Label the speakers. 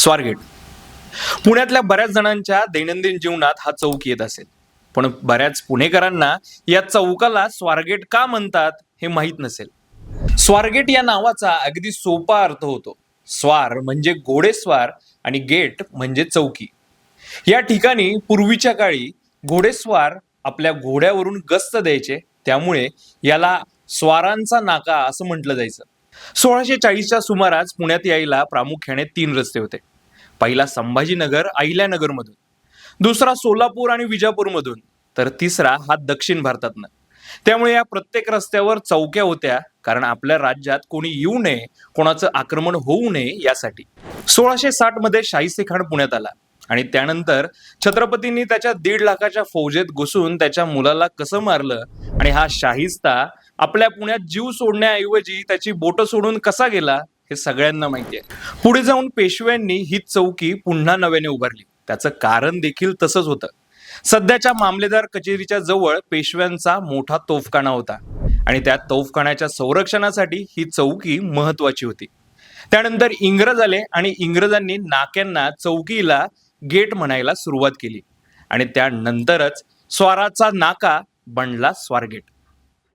Speaker 1: स्वारगेट. पुण्यातल्या बऱ्याच जणांच्या दैनंदिन जीवनात हा चौक येत असेल. पण बऱ्याच पुणेकरांना या चौकाला स्वारगेट का म्हणतात हे माहीत नसेल. स्वारगेट या नावाचा अगदी सोपा अर्थ होतो. स्वार म्हणजे घोडेस्वार आणि गेट म्हणजे चौकी. या ठिकाणी पूर्वीच्या काळी घोडेस्वार आपल्या घोड्यावरून गस्त द्यायचे. त्यामुळे याला स्वारांचा नाका असं म्हटलं जायचं. सोळाशे चाळीसच्या सुमारास पुण्यात यायला प्रामुख्याने तीन रस्ते होते. पहिला संभाजीनगर अहिल्यानगरमधून दुसरा सोलापूर आणि विजापूरमधून तर तिसरा हा दक्षिण भारतातनं. त्यामुळे या प्रत्येक रस्त्यावर चौक्या होत्या कारण आपल्या राज्यात कोणी येऊ नये कोणाचं आक्रमण होऊ नये यासाठी. सोळाशे साठमध्ये शाहिस्ते खान पुण्यात आला आणि त्यानंतर छत्रपतींनी त्याच्या दीड लाखाच्या फौजेत घुसून त्याच्या मुलाला कसं मारलं आणि हा शाहिस्ता आपल्या पुण्यात जीव सोडण्याऐवजी त्याची बोटं सोडून कसा गेला? हे सगळ्यांना माहिती आहे. पुढे जाऊन पेशव्यांनी ही चौकी पुन्हा नव्याने उभारली. त्याचं कारण देखील तसंच होतं. सध्याच्या मामलेदार कचेरीच्या जवळ पेशव्यांचा मोठा तोफखाना होता आणि त्या तोफखान्याच्या संरक्षणासाठी ही चौकी महत्वाची होती. त्यानंतर इंग्रज आले आणि इंग्रजांनी नाक्यांना चौकीला गेट म्हणायला सुरुवात केली आणि त्यानंतरच स्वाराचा नाका बनला स्वारगेट.